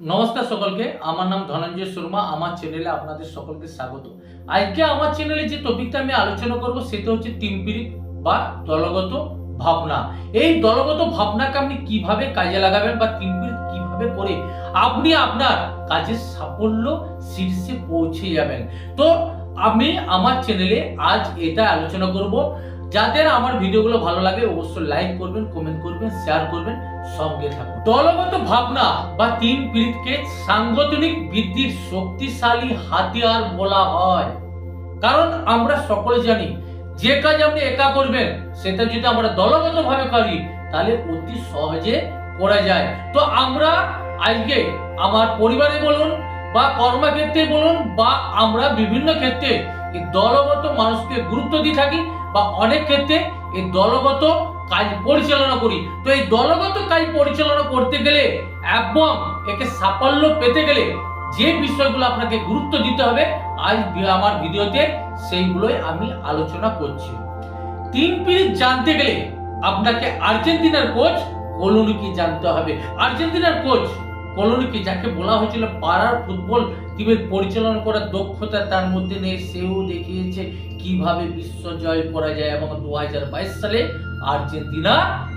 নমস্কার সকলকে, আমার নাম ধনঞ্জয় শর্মা, আমার চ্যানেলে আপনাদের সকলকে স্বাগত। আজকে আমার চ্যানেলে যে টপিকটা আমি আলোচনা করব, সেটা হচ্ছে টিমপিরিত বা দলগত ভাবনা। এই দলগত ভাবনাকে আপনি কীভাবে কাজে লাগাবেন বা টিমপিরিত কীভাবে করে আপনি আপনার কাজের সাফল্য শীর্ষে পৌঁছে যাবেন? তো আমি আমার চ্যানেলে আজ এটা আলোচনা করব। যাদের আমার ভিডিওগুলো ভালো লাগে অবশ্যই লাইক করবেন কমেন্ট করবেন শেয়ার করবেন, সঙ্গে থাকুন। দলগত ভাবনা বা তিন পীড়িতকে সাংগঠনিক বৃদ্ধির শক্তিশালী হাতিয়ার বলা হয়। কারণ আমরা সকলে জানি, যে কাজ আপনি একা করবেন, সেটা যদি আমরা দলগত ভাবে করি, তাহলে অতি সহজে করা যায়। তো আমরা আজকে আমার পরিবারে বলুন বা কর্মক্ষেত্রে বলুন বা আমরা বিভিন্ন ক্ষেত্রে দলগত মানুষকে গুরুত্ব দিয়ে থাকি বা অনেক ক্ষেত্রে এই দলগত কাজ পরিচালনা করি। তো এই দলগত কাজ পরিচালনা করতে গেলে এবং একে সাফল্য পেতে গেলে যে বিষয়গুলো আপনাকে গুরুত্ব দিতে হবে, আজ আমার ভিডিওতে সেইগুলোই আমি আলোচনা করছি। তিন পিরিত জানতে গেলে আপনাকে আর্জেন্টিনার কোচ কলোনিকে জানতে হবে। আর্জেন্টিনার কোচ কলোনিকে, যাকে বলা হয়েছিল পাড়ার ফুটবল টিমের পরিচালনা করার দক্ষতা তার মধ্যে নেই। সেও দেখিয়েছে কীভাবে বিশ্ব জয় করা যায় এবং দু সালে আর্জেন্টিনা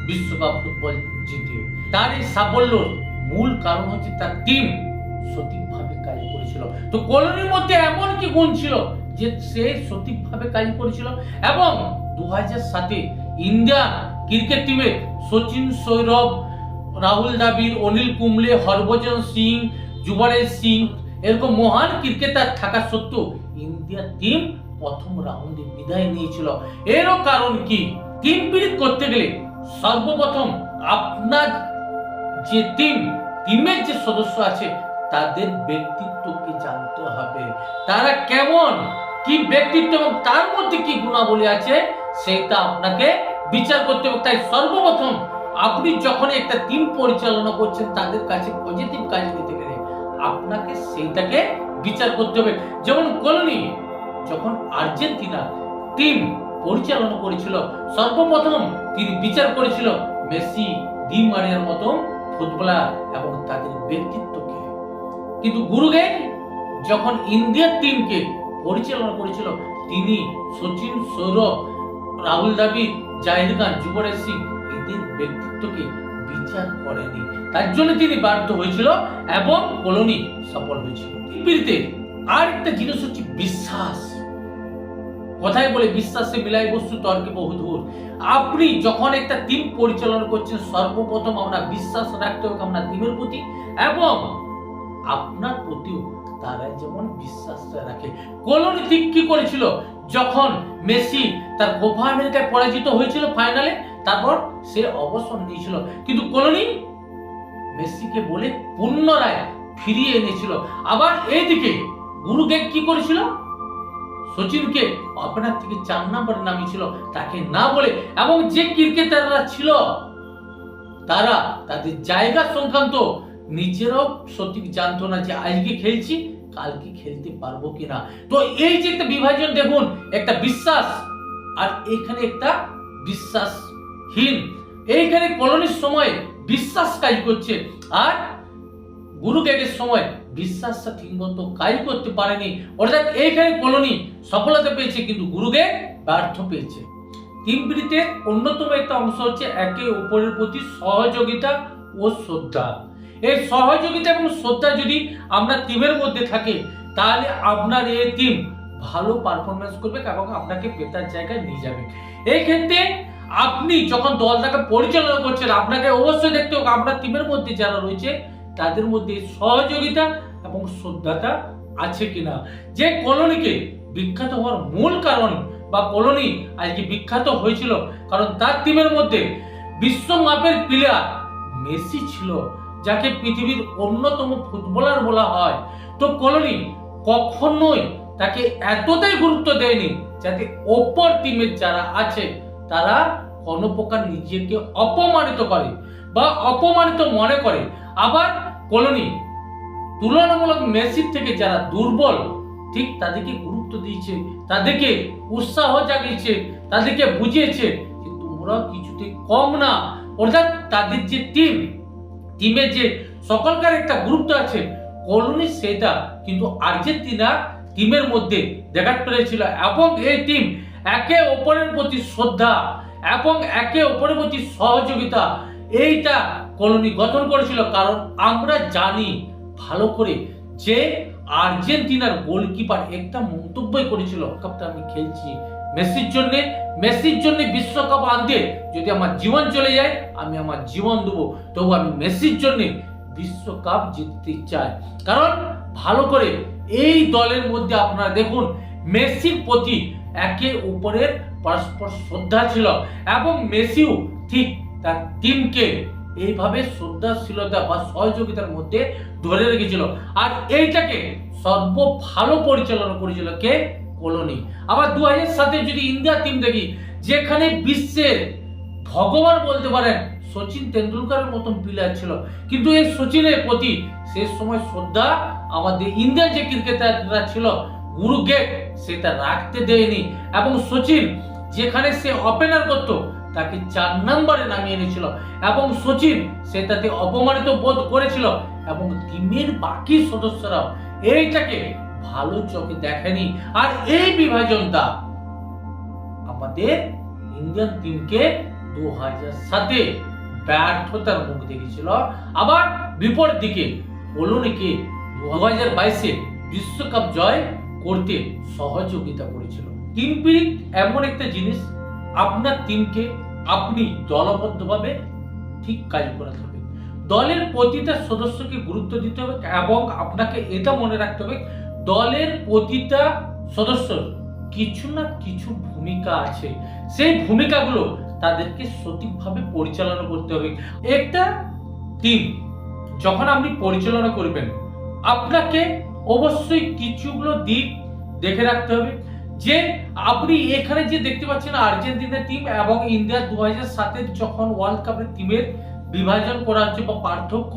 বিশ্বকাপ ফুটবল জিতে। তার এই সাফল্য মূল কারণ হচ্ছে তার টিম সঠিকভাবে কাজ করেছিল। তো কলোনির মধ্যে এমন কি গুণ ছিল যে সে সঠিকভাবে কাজ করেছিল? এবং দু হাজার সাতে ইন্ডিয়া ক্রিকেট টিমে সচিন সৌরভ রাহুল দ্রাবিড়, অনিল কুম্বলে, হরভজন সিং, যুবরাজ সিং, এরকম মহান ক্রিকেটার থাকা সত্ত্বেও ইন্ডিয়া টিম প্রথম রাউন্ডে বিদায় নিয়েছিল। এরও কারণ কি? টিম বিরিত করতে গেলে সর্বপ্রথম আপনার যে টিম টিমের যে সদস্য আছে, তাদের ব্যক্তিত্বকে জানতে হবে। তারা কেমন? কি ব্যক্তিত্ব এবং তার মধ্যে কি গুণাবলী আছে, সেটা আপনাকে বিচার করতে হবে। তাই সর্বপ্রথম আপনি যখন একটা টিম পরিচালনা করছেন, তাদের কাছে পজিটিভ কাজ নিতে গেলে আপনাকে সেইটাকে বিচার করতে হবে। যেমন কলোনি যখন আর্জেন্টিনা টিম পরিচালনা করেছিল, সর্বপ্রথম তিনি বিচার করেছিল মেসি, ডি মারিয়ার মতো ফুটবলার এবং তাদের ব্যক্তিত্বকে। কিন্তু গুরুগে, যখন ইন্ডিয়ার টিমকে পরিচালনা করেছিল, তিনি সচিন সৌরভ, রাহুল দ্রাবিড় জাহির খান, যুবরাজ সিং এদের ব্যক্তিত্বকে বিচার করেনি। তার জন্য তিনি ব্যর্থ হয়েছিল এবং কলোনি সফল হয়েছিল। পৃথিবীতে আর একটা জিনিস হচ্ছে বিশ্বাস। কথায় বলে বিশ্বাসে মিলাই বস্তু, তর্কে বহু দূর। আপনি যখন একটা টিম পরিচালনা করছেন, সর্বপ্রথম আপনার বিশ্বাস রাখতে হবে আপনার টিমের প্রতি এবং আপনার প্রতিও তারা যেমন বিশ্বাসটা রাখে। কলোনি ঠিক কি করেছিল? যখন মেসি তার কোপা আমেরিকায় পরাজিত হয়েছিল ফাইনালে তারপর সে অবসর নিয়েছিল। কিন্তু কলোনি মেসিকে বলে পুনরায় ফিরিয়ে এনেছিল। আবার এইদিকে গুরুকে কি করেছিল? সচিনকে আপনার থেকে চার নম্বরে নামিয়েছিল। তাকে না বলে এবং যে ক্রিকেটাররা ছিল, তারা তাদের জায়গা সংক্রান্ত নিজেরাও সঠিক জানতো না যে আজকে খেলছি, কালকে খেলতে পারব কিনা। তো এই যে একটা বিভাজন দেখুন, একটা বিশ্বাস, আর এখানে একটা বিশ্বাসহীন এইখানে কলোনির সময় বিশ্বাস কাজ করছে, আর গুরু গ্যাগের সময় বিশ্বাসটা ঠিকমতো কাজ করতে পারেনি। অর্থাৎ এইখানে কলোনি সফলতা পেয়েছে, কিন্তু গুরু গ্যাগ ব্যর্থ পেয়েছে। তিনপিড়িতে অন্যতম একটা অংশ হচ্ছে একে অপরের প্রতি সহযোগিতা ও শ্রদ্ধা। এই সহযোগিতা এবং শ্রদ্ধা যদি আমরা টিমের মধ্যে থাকে, তাহলে আপনার এই টিম ভালো পারফরমেন্স করবে এবং আপনাকে বেতার জায়গায় নিয়ে যাবে। এই ক্ষেত্রে আপনি যখন দলটাকে পরিচালনা করছেন, আপনাকে অবশ্যই দেখতে হবে, আপনার টিমের মধ্যে যারা রয়েছে, তাদের মধ্যে সহযোগিতা এবং শ্রদ্ধাটা আছে কিনা। যে কলোনিকে বিখ্যাত হওয়ার মূল কারণ বা কলোনি আজকে বিখ্যাত হয়েছিল, কারণ তার টিমের মধ্যে বিশ্বমাপের প্লেয়ার মেসি ছিল, যাকে পৃথিবীর অন্যতম ফুটবলার বলা হয়। তো কলোনি কখনোই তাকে এতটাই গুরুত্ব দেয়নি যাতে অপর টিমের যারা আছে তারা কোনো প্রকার নিজেকে অপমানিত করে বা অপমানিত মনে করে। আবার কলোনি, তুলনামূলক মেসির থেকে যারা দুর্বল, ঠিক তাদেরকে গুরুত্ব দিয়েছে, তাদেরকে উৎসাহ জাগিয়েছে, তাদেরকে বুঝিয়েছে যে তোমরা কিছুতে কম না। অর্থাৎ তাদের যে টিম টিমের যে সকলকার একটা গুরুত্ব আছে, কলোনি সেটা কিন্তু আর্জেন্টিনা টিমের মধ্যে দেখা পেরেছিল। এবং এই টিম একে অপরের প্রতি শ্রদ্ধা এবং একে অপরের প্রতি সহযোগিতা, এইটা কলোনি গঠন করেছিল। কারণ আমরা জানি ভালো করে যে আর্জেন্টিনার গোলকিপার একটা মন্তব্যই করেছিল কাপটা আমি খেলছি মেসির জন্য। মেসির জন্য বিশ্বকাপ আনতে যদি আমার জীবন চলে যায়, আমি আমার জীবন দেবো। তবু আমি মেসির জন্য বিশ্বকাপ জিততে চাই। কারণ ভালো করে এই দলের মধ্যে আপনারা দেখুন, মেসির প্রতি একে উপরের পরস্পর শ্রদ্ধা ছিল এবং মেসিও ঠিক তার টিমকে এইভাবে শ্রদ্ধাশীলতা বা সহযোগিতার মধ্যে ধরে রেখেছিল। আর এইটাকে সর্ব ভালো পরিচালনা করেছিল কে? কলোনি। আবার দু হাজার সাথে যদি ইন্ডিয়া টিম দেখি, যেখানে বিশ্বের ভগবান বলতে পারেন, সচিন তেন্ডুলকারের মতন প্লেয়ার ছিল। কিন্তু এই সচিনের প্রতি সে সময় শ্রদ্ধা আমাদের ইন্ডিয়ার যে ক্রিকেটাররা ছিল, গুরু গেট সেটা রাখতে দেয়নি। এবং সচিন, যেখানে সে ওপেনার করত, তাকে চার নম্বরে নামিয়ে এনেছিল। এবং সচিন সে তাতে অপমানিত বোধ করেছিল। এবং টিমের বাকি সদস্যরাও এইটাকে ভালো চোখে দেখেনি। আর এই বিভাজনটা আমাদের ইন্ডিয়ান টিমকে দু হাজার সাতে ব্যর্থতার মুখ দেখেছিল। আবার বিপরীত দিকে কলোনিকে দু হাজার বাইশে বিশ্বকাপ জয় করতে সহযোগিতা করেছিল। টিম পিরিট এমন একটা জিনিস, আপনার টিমকে আপনি দলবদ্ধভাবে ঠিক কাজ করাতে হবে দলের প্রতিটা সদস্যকে গুরুত্ব দিতে হবে এবং আপনাকে এটা মনে রাখতে হবে, দলের প্রতিটা সদস্য কিছু না কিছু ভূমিকা আছে। সেই ভূমিকাগুলো তাদেরকে সঠিকভাবে পরিচালনা করতে হবে। একটা টিম যখন আপনি পরিচালনা করবেন, আপনাকে অবশ্যই কিছুগুলো দিক দেখে রাখতে হবে। যে আপনি এখানে যে দেখতে পাচ্ছেন আর্জেন্টিনা টিম এবং ইন্ডিয়া দু হাজার সাতের যখন ওয়ার্ল্ড কাপের টিমের বিভাজন করা হচ্ছে বা পার্থক্য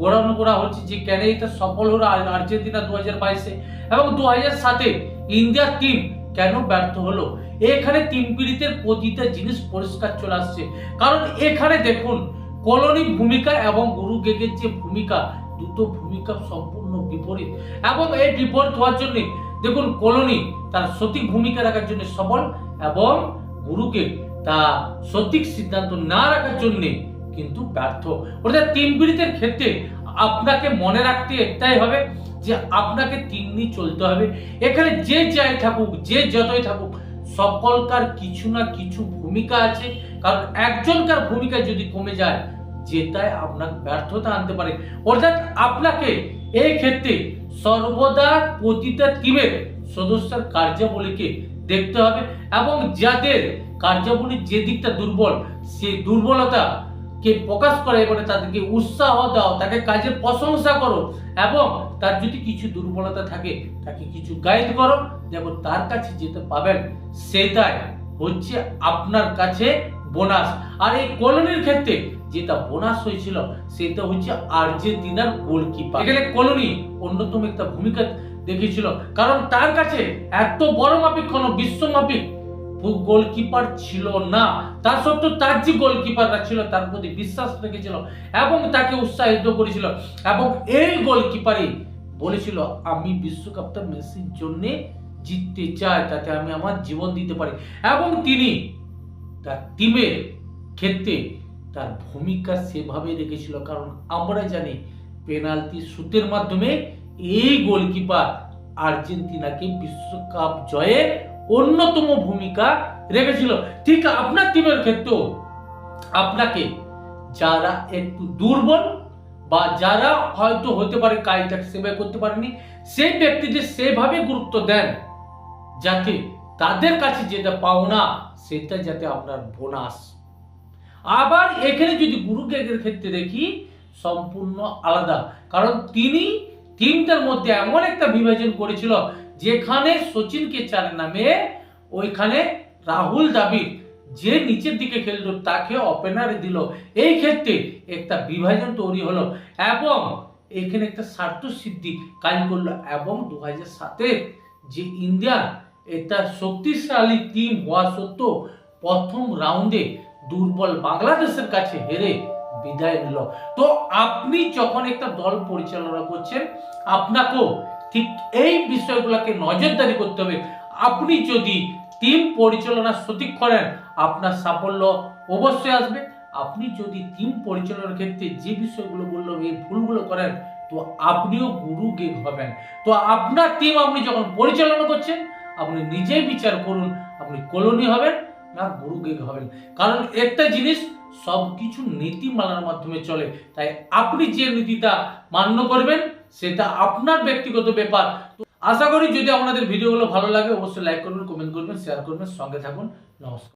গড়ানো করা হচ্ছে যে কেন এটা সফল হলো আর্জেন্টিনা দু হাজার বাইশে এবং দু হাজার সাতে ইন্ডিয়ার টিম কেন ব্যর্থ হলো? এখানে টিম পিড়িতের প্রতিটা জিনিস পরিষ্কার চলে আসছে। কারণ এখানে দেখুন, কলোনির ভূমিকা এবং গুরু গেগের যে ভূমিকা দুটো ভূমিকা সম্পূর্ণ বিপরীত এবং এই বিপরীত হওয়ার জন্য দেখুন কলোনি তার সঠিক ভূমিকা রাখার জন্য সবল এবং গুরুকে তা সঠিক সিদ্ধান্ত না রাখার জন্য কিন্তু ব্যর্থ। অর্থাৎ টিম পিড়িতের ক্ষেত্রে আপনাকে মনে রাখতে একটাই হবে যে আপনাকে নিয়ে চলতে হবে। এখানে যে যাই থাকুক, যে যতই থাকুক, সকলকার কিছু না কিছু ভূমিকা আছে। কারণ একজনকার ভূমিকা যদি কমে যায় যেটাই আপনার ব্যর্থতা আনতে পারে। অর্থাৎ আপনাকে এই ক্ষেত্রে সর্বদা প্রতিটা টিমের সদস্যের কার্যাবলীকে দেখতে হবে এবং যাদের কার্যাবলীর যে দিকটা দুর্বল, সেই দুর্বলতা কে প্রকাশ করে এবারে তাদেরকে উৎসাহ দাও, তাকে কাজের প্রশংসা করো এবং তার যদি কিছু দুর্বলতা থাকে, তাকে কিছু গাইড করো। যেমন তার কাছে যেতে পাবেন, সেটাই হচ্ছে আপনার কাছে বোনাস। আর এই কলোনির ক্ষেত্রে যেটা বোনাস হয়েছিল, সেটা হচ্ছে আর্জেন্টিনার গোলকিপার এখানে কলোনি অন্যতম একটা ভূমিকা দেখেছিল কারণ তার কাছে এত বড় মাপিক কোনো বিশ্বমাপিক গোলকিপার ছিল না। তার সত্ত্বেও তার যে গোলকিপাররা ছিল, তার প্রতি বিশ্বাস রেখেছিল এবং তাকে উৎসাহিত করেছিল। এবং এই গোলকিপারই বলেছিল, আমি বিশ্বকাপটা মেসির জন্য জিততে চাই, তাতে আমি আমার জীবন দিতে পারি। এবং তিনি তার টিমের ক্ষেত্রে তার ভূমিকা সেভাবে রেখেছিল। কারণ আমরা জানি পেনাল্টি শুটের মাধ্যমে এই গোলকিপার আর্জেন্টিনাকে বিশ্বকাপ জয়ে অন্যতম ভূমিকা রেখেছিল। ঠিক আপনার টিমের ক্ষেত্রেও আপনাকে যারা একটু দুর্বল বা যারা হয়তো হতে পারে কাজটা সেভাবে করতে পারেনি, সেই ব্যক্তিদের সেভাবে গুরুত্ব দেন যাতে তাদের কাছে যেটা পাওনা সেটা যাতে আপনার বোনাস। আবার এখানে যদি গুরু গেগের ক্ষেত্রে দেখি, সম্পূর্ণ আলাদা। কারণ তিনি টিমটার মধ্যে এমন একটা বিভাজন করেছিল, যেখানে সচিনকে চার নামে, ওইখানে রাহুল দ্রাবিড়, যে নিচের দিকে খেলতো, তাকে ওপেনারে দিল। এই ক্ষেত্রে একটা বিভাজন তৈরি হলো এবং এখানে একটা স্বার্থ সিদ্ধি কাজ করল এবং দু হাজার সাতে যে ইন্ডিয়া এটা শক্তিশালী টিম হওয়া সত্ত্বেও প্রথম রাউন্ডে দুর্বল বাংলাদেশের কাছে হেরে বিদায় নিল। তো আপনি যখন একটা দল পরিচালনা করছেন, আপনাকেও ঠিক এই বিষয়গুলোকে নজরদারি করতে হবে। আপনি যদি টিম পরিচালনা সঠিক করেন, আপনার সাফল্য অবশ্যই আসবে। আপনি যদি টিম পরিচালনার ক্ষেত্রে যে বিষয়গুলো বললাম এই ভুলগুলো করেন, তো আপনিও গুরু গেগ হবেন। তো আপনার টিম আপনি যখন পরিচালনা করছেন আপনি নিজেই বিচার করুন, আপনি কলোনি হবেন না গুরু গেগ হবেন। কারণ একটা জিনিস সব কিছু নীতিমালার মাধ্যমে চলে, তাই আপনি যে নীতিটা মান্য করবেন, সেটা আপনার ব্যক্তিগত ব্যাপার। আশা করি যদি আপনাদের ভিডিওগুলো ভালো লাগে, অবশ্যই লাইক করবেন কমেন্ট করবেন শেয়ার করবেন, সঙ্গে থাকুন। নমস্কার।